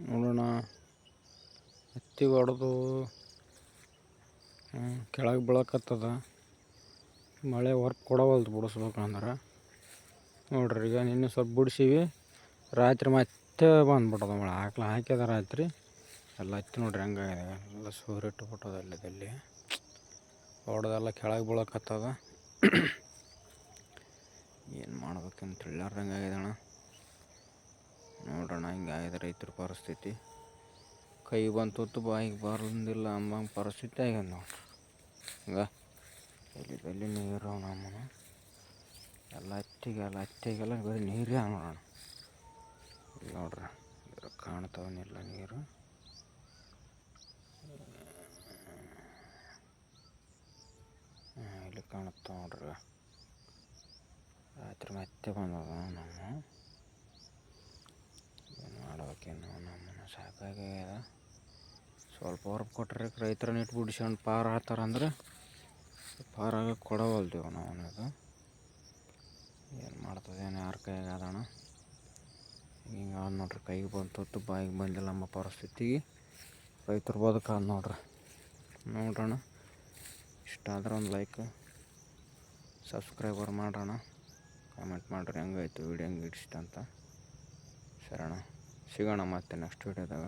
ನೋಡೋಣ. ಹತ್ತಿ ಹೊಡೆದು ಕೆಳಗೆ ಬೀಳಕತ್ತದ. ಮಳೆ ಹೊರ್ಪು ಕೊಡವಲ್ದು ಬಿಡಿಸ್ಬೇಕಂದ್ರೆ. ನೋಡ್ರಿ, ಈಗ ನಿನ್ನೆ ಸ್ವಲ್ಪ ಬಿಡಿಸೀವಿ. ರಾತ್ರಿ ಮತ್ತೆ ಬಂದ್ಬಿಟ್ಟದ ಮಳೆ. ಹಾಕ್ಲ ಹಾಕ್ಯದ ರಾತ್ರಿ. ಎಲ್ಲ ಹತ್ತಿ ನೋಡ್ರಿ ಹಂಗಾಗಿದೆ ಎಲ್ಲ ಸೂರಿಟ್ಟು ಬಿಟ್ಟದ ಅಲ್ಲಿದಲ್ಲಿ ಹೊಡೆದೆಲ್ಲ ಕೆಳಗೆ ಬೀಳಕತ್ತದ. ಏನು ಮಾಡ್ಬೇಕಂತ ತಿಳಿಲಾರ್ದಂಗೆ ಆಗಿದೆ ಅಣ್ಣ. ನೋಡೋಣ ಹಿಂಗಾಗಿದೆ ರೈತರ ಪರಿಸ್ಥಿತಿ. ಕೈ ಬಂತು ಬಾಯಿಗೆ ಬರಲಿಲ್ಲ ಅಂಬಂಗೆ ಪರಿಸ್ಥಿತಿ ಆಗ್ಯದ ನೋಡ್ರಿ. ಹಿಂಗೆ ಎಲ್ಲಿ ಬಲ್ಲಿ ನೀರು ನಮ್ಮನ. ಎಲ್ಲ ಹತ್ತಿಗೆ ಎಲ್ಲ ಹತ್ತಿಗೆಲ್ಲ ಬರೀ ನೀರೇ ನೋಡೋಣ. ನೋಡ್ರಿ ಕಾಣ್ತಾವನಿಲ್ಲ ನೀರು. ಇಲ್ಲಿ ಕಾಣುತ್ತಾವ ನೋಡ್ರಿ. ರಾತ್ರಿ ಮತ್ತೆ ಬಂದದ ನಮ್ಮ. ಸಾಕಾಗ್ಯದ. ಸ್ವಲ್ಪ ಹೊರಗೆ ಕೊಟ್ಟರೆ ರೈತರನ್ನ ಇಟ್ಟು ಬಿಡಿಸ್ಕೊಂಡು ಪಾರು ಆತಾರಂದ್ರೆ ಪಾರಾಗಿ ಆಗಕ್ಕೆ ಕೊಡವಲ್ದೇವು ನಾವು ಇದು ಏನು ಮಾಡ್ತದೇನು ಯಾರ ಕೈಗೆ ಅದಣ ಹಿಂಗೆ ಆದ್ ನೋಡ್ರಿ, ಕೈಗೆ ಬಂತು ಬಾಯಿಗೆ ಬಂದಿಲ್ಲ ನಮ್ಮ ಪರಿಸ್ಥಿತಿಗೆ. ರೈತರು ಬದುಕಾದ ನೋಡ್ರಿ. ನೋಡ್ರಣ, ಇಷ್ಟ ಆದ್ರೆ ಒಂದು ಲೈಕ್ ಸಬ್ಸ್ಕ್ರೈಬರ್ ಮಾಡೋಣ ಕಾಮೆಂಟ್ ಮಾಡಿರಿ ಹೆಂಗಾಯ್ತು ವೀಡಿಯೋ ಹೆಂಗೆ ಇಷ್ಟ ಅಂತ. ಸರಣ. ಸಿಗೋಣ ಮತ್ತೆ ನೆಕ್ಸ್ಟ್ ವೀಡಿಯೋದಾಗ